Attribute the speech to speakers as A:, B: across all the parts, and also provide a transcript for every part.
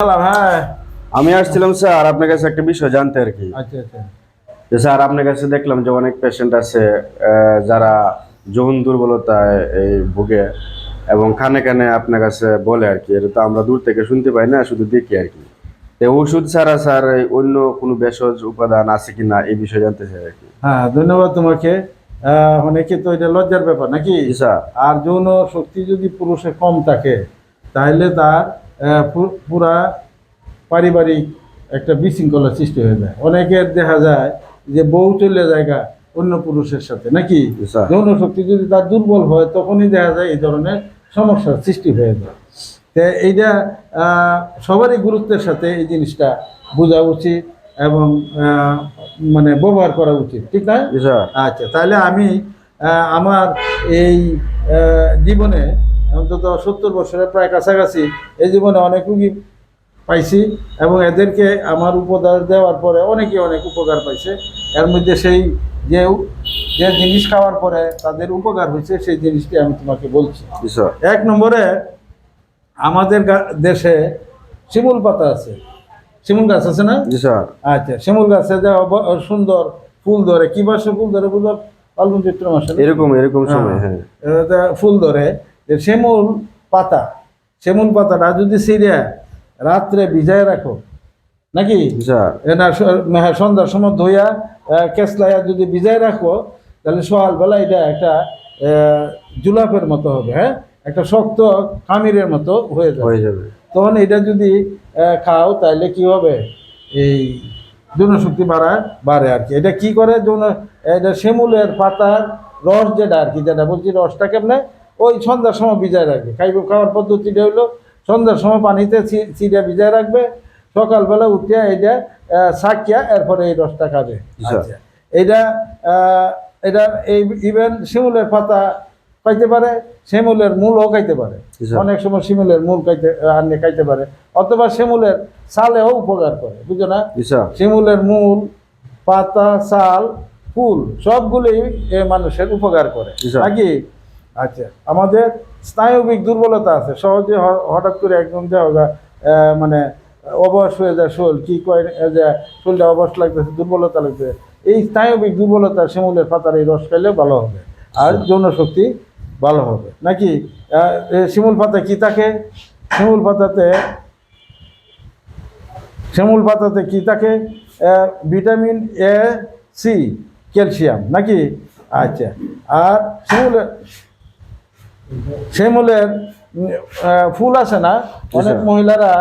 A: হ্যাঁ।
B: আমি আসছিলাম স্যার আপনার কাছে একটা বিষয় জানতে আর কি।
A: আচ্ছা আচ্ছা।
B: যে স্যার আপনার কাছে দেখলাম যে অনেক পেশেন্ট আছে যারা যৌন দুর্বলতায় এই ভুগে এবং কানে কানে আপনার কাছে বলে আর কি। এটা তো আমরা দূর থেকে শুনতে পাই না শুধু দেখি আর কি। তো ওষুধ ছাড়া স্যার অন্য কোনো ভেষজ উপাদান আছে কি না এই বিষয়ে জানতে চাই আর কি।
A: হ্যাঁ ধন্যবাদ তোমাকে। অনেকে তো এটা লজ্জার ব্যাপার নাকি?
B: স্যার।
A: আর যৌন শক্তি যদি পুরুষে কম থাকে তাহলে তার পুরা পারিবারিক একটা বিশৃঙ্খলা সৃষ্টি হয়ে যায়। অনেকের দেখা যায় যে বউ চলে জায়গা অন্য পুরুষের সাথে নাকি? যৌন শক্তি যদি তার দুর্বল হয় তখনই দেখা যায় এই ধরনের সমস্যার সৃষ্টি হয়ে যায়। তো এইটা সবারই গুরুত্বের সাথে এই জিনিসটা বোঝা উচিত এবং মানে ব্যবহার করা উচিত। ঠিক না? আচ্ছা তাহলে আমি আমার এই জীবনে অন্তত সত্তর বছরের প্রায় কাছাকাছি এই জীবনে অনেক রুগী পাইছি এবং এদেরকে আমার উপদার দেওয়ার পরে অনেকে অনেক উপকার পাইছে। এর মধ্যে সেই যে যে জিনিস খাওয়ার পরে তাদের উপকার হয়েছে সেই জিনিসটি আমি তোমাকে বলছি। এক নম্বরে আমাদের দেশে শিমুল পাতা আছে। শিমুল গাছ আছে না? আচ্ছা শিমুল গাছে যে সুন্দর ফুল ধরে। কি মাসে ফুল ধরে বুঝলো ফাল্গুন চৈত্র মাসে
B: এরকম এরকম সময় হ্যাঁ।
A: তা ফুল ধরে। যে শিমুল পাতা শিমুল পাতাটা যদি সিরিয়া রাত্রে ভিজায় রাখো নাকি? না হ্যাঁ, সন্ধ্যার সময় ধুইয়া কেসলাইয়া যদি ভিজায় রাখো তাহলে সকালবেলা এটা একটা জুলাপের মতো হবে হ্যাঁ? একটা শক্ত খামিরের মতো হয়ে যাবে।
B: হয়ে যাবে।
A: তখন এটা যদি খাও তাহলে কি হবে? এই যৌনশক্তি বাড়া বাড়ে আর কি। এটা কি করে? যৌন এটা শিমুলের পাতার রস যেটা আর কি যেটা বলছি রসটা কেমনে? ওই সন্ধ্যার সময় ভিজায় রাখবে। খাইব খাওয়ার পদ্ধতিটা হইল সন্ধ্যার সময় পানিতে চিড়ে ভিজায় রাখবে সকালবেলা উঠিয়া এটা ছাকিয়া এরপরে এই রসটা খাবে।
B: আচ্ছা।
A: আচ্ছা। এটা এটা এই ইভেন শিমুলের পাতা খাইতে পারে শিমুলের মূলও খাইতে পারে।
B: আচ্ছা।
A: অনেক সময় শিমুলের মূল খাইতে আনলে খাইতে পারে। অথবা শিমুলের ছালেও উপকার করে বুঝো না? শিমুলের মূল পাতা ছাল ফুল সবগুলোই এ মানুষের উপকার করে। নাকি? আচ্ছা আমাদের স্নায়বিক দুর্বলতা আছে। সহজে হঠাৎ করে একদম যা মানে অবস হয়ে যায় শোল। কি কয় যে শোলটা অবস লাগতেছে দুর্বলতা লাগতেছে এই স্নায়বিক দুর্বলতা শিমুলের পাতার এই রস খাইলে ভালো হবে। আর যৌন শক্তি ভালো হবে। নাকি? শিমুল পাতা কি থাকে? শিমুল পাতাতে শিমুল পাতাতে কি থাকে? Vitamin A C calcium. নাকি? আচ্ছা। আর শিমুলের উম, আহ, ফুল আছে না? অনেক মহিলারা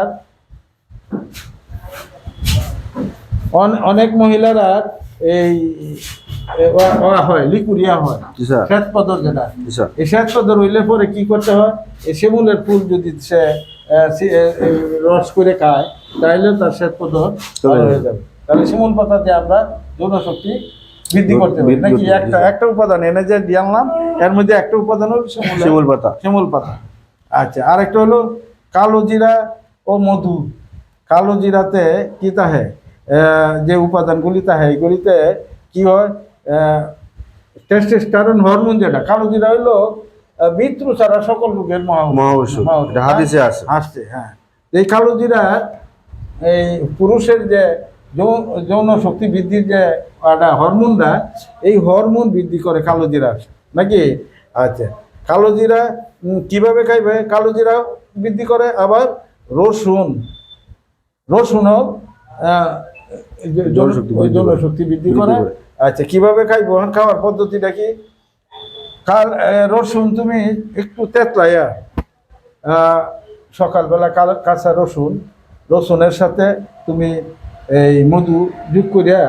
A: অনেক মহিলারা এই হয় লিকুরিয়া হয়। যেটা। এই হইলে পরে কি করতে হয়? এই শিমুলের ফুল যদি সে রস করে খায় তাহলে তার। হয়ে যাবে। তাহলে শিমুল পাতা দিয়ে আমরা যৌন শক্তি বৃদ্ধি করতে পারি। নাকি একটা একটা উপাদান এনে যে দিয়ে আনলাম এর মধ্যে একটা উপাদান হলো শিমুল
B: পাতা।
A: শিমুল পাতা। আচ্ছা আর একটা হলো কালো জিরা ও মধু। কালো জিরাতে কি তাহে? যে উপাদানগুলি তাহে এগুলিতে কি হয়? টেস্টেস্টারন হরমোন যেটা কালো জিরা হইল মৃত্যু ছাড়া সকল রোগের মহা
B: মহাঔষধ এটা হাদিসে আছে।
A: আসছে হ্যাঁ। এই কালো জিরা এই পুরুষের যৌ- যৌন শক্তি বৃদ্ধির যে একটা হরমোনটা এই হরমোন বৃদ্ধি করে কালো জিরা নাকি? আচ্ছা। কালো জিরা উম, কীভাবে খাইবে? কালো জিরা বৃদ্ধি করে আবার রসুন। রসুনও
B: যৌন শক্তি বৃদ্ধি করে।
A: আচ্ছা কীভাবে খাইবো? খাওয়ার পদ্ধতিটা কি? কাল রসুন তুমি একটু তেতলাইয়া সকালবেলা কাল- কাঁচা রসুন। রসুনের সাথে তুমি এই মধু যোগ করিয়া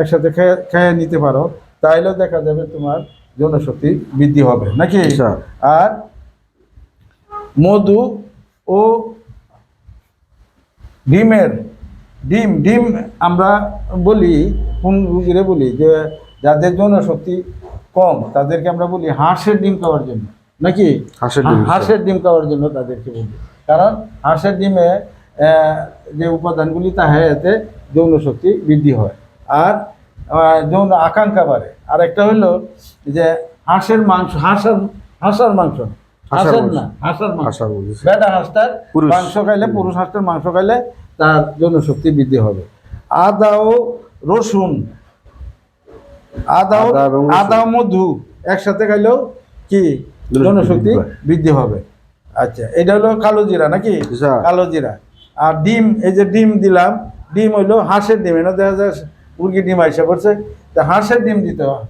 A: একসাথে খেয়ে খেয়ে নিতে পারো তাইলেও দেখা যাবে তোমার জনশক্তি বৃদ্ধি হবে নাকি? আর মধু ও ডিমের ডিম ডিম আমরা বলি কোন রুগীরে বলি যে যাদের জন্য শক্তি কম তাদেরকে আমরা বলি হাঁসের ডিম খাওয়ার জন্য নাকি?
B: হাঁসের ডিম,
A: হাঁসের ডিম খাওয়ার জন্য তাদেরকে বলি। কারণ হাঁসের ডিমে যে উপাদানগুলি তাহে এতে যৌন শক্তি বৃদ্ধি হয়। আর যৌন আকাঙ্ক্ষা বাড়ে। আর একটা হলো যে হাঁসের মাংস হাঁসের হাঁসার মাংস হাঁসের না হাঁসের মাংস। বেটা হাঁসটার মাংস খাইলে পুরুষ হাঁসটার মাংস খাইলে তার জনশক্তি বৃদ্ধি হবে। আদা ও রসুন। আদা ও
B: আদা
A: মধু একসাথে খাইলেও কি?
B: জনশক্তি বৃদ্ধি
A: হবে। আচ্ছা এটা হলো কালো জিরা নাকি? কালো জিরা। আর ডিম এই যে ডিম দিলাম ডিম হইল হাঁসের ডিম এটা দেখা যায় মুরগি ডিম আইসা পড়ছে তা হাঁসের ডিম দিতে হবে।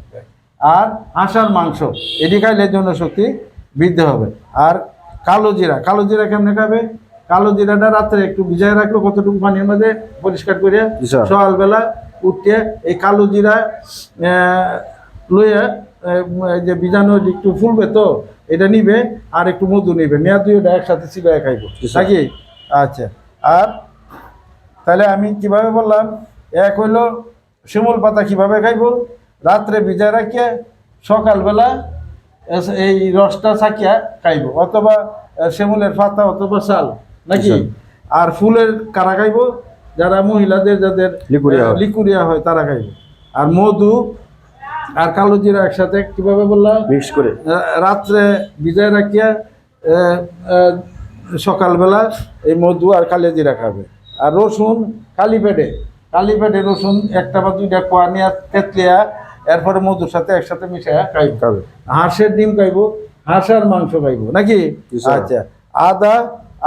A: আর হাঁসার মাংস এটি খাইলে জন্য শক্তি বৃদ্ধি হবে। আর কালো জিরা কালো জিরা কেমনে খাবে? কালো জিরাটা রাত্রে একটু ভিজায় রাখল কতটুকু পানির মধ্যে পরিষ্কার করে সকালবেলা উঠে এই কালো জিরা লইয়া এই যে বীজাণু একটু ফুলবে তো এটা নিবে আর একটু মধু নিবে। নেওয়া ওটা একসাথে চিবায় খাইবো। নাকি? আচ্ছা। আর তাহলে আমি কীভাবে বললাম? এক হইল শিমুল পাতা কীভাবে খাইবো? রাত্রে ভিজায় রাখিয়া সকালবেলা এই রসটা ছাকিয়া খাইবো। অথবা শিমুলের পাতা অথবা শাল নাকি? আর ফুলের কারা খাইবো? যারা মহিলাদের যাদের
B: লিকুরিয়া হয়।
A: তারা খাইবো। আর মধু আর কালো জিরা একসাথে কীভাবে বললাম?
B: মিক্স করে।
A: রাত্রে ভিজায় রাখিয়া সকালবেলা এই মধু আর কালে জিরা খাবে। আর রসুন খালি পেটে। খালি পেটে রসুন একটা বা দুইটা কোয়া নিয়ে তেতলিয়া এরপরে মধুর সাথে একসাথে মিশাইয়া খাইব।
B: খাবে।
A: হাঁসের ডিম খাইব হাঁস আর মাংস খাইব নাকি? আচ্ছা। আদা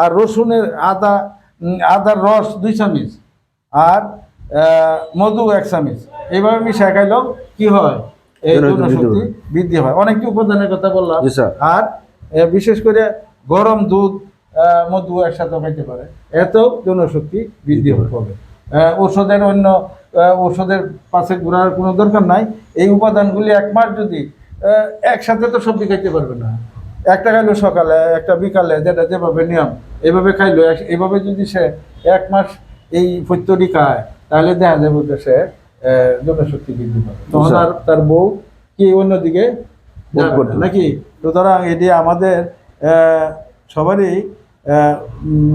A: আর রসুনের আদা আদার রস দুই চামিচ আর মধু এক চামিচ। এইভাবে মিশাই খাইলেও কি হয়? এই
B: জনশক্তি বৃদ্ধি
A: হয়। অনেকটি উপাদানের কথা বললাম। আর বিশেষ করে গরম দুধ মধু একসাথে খাইতে পারে। এত জনশক্তি বৃদ্ধি হবে। ওষুধের অন্য আহ, ওষুধের পাশে ঘোরার কোনো দরকার নাই। এই উপাদানগুলি এক মাস যদি একসাথে তো সবজি খাইতে পারবে না। একটা খাইলো সকালে একটা বিকালে যেটা যেভাবে নিয়ম এইভাবে খাইলো এইভাবে যদি সে এক মাস এই পত্যটি খায় তাহলে দেখা যাবে যে সে জনশক্তি বৃদ্ধি পাবে। তখন আর তার বউ কি অন্যদিকে নাকি? সুতরাং এটি আমাদের আহ, সবারই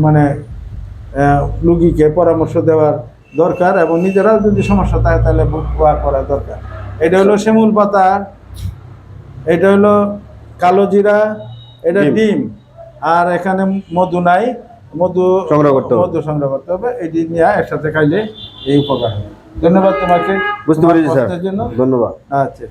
A: মানে রুগীকে পরামর্শ দেওয়ার দরকার এবং নিজেরাও যদি সমস্যা থাকে তাহলে বুক করা দরকার। এটা হলো শিমুল পাতা এটা হলো কালো জিরা এটা
B: ডিম।
A: আর এখানে মধু নাই মধু
B: সংগ্রহ করতে হবে।
A: মধু সংগ্রহ করতে হবে এটি নিয়ে একসাথে খাইলে এই উপকার হবে। ধন্যবাদ তোমাকে
B: বুঝতে স্যার।
A: জন্য।
B: ধন্যবাদ।
A: আচ্ছা।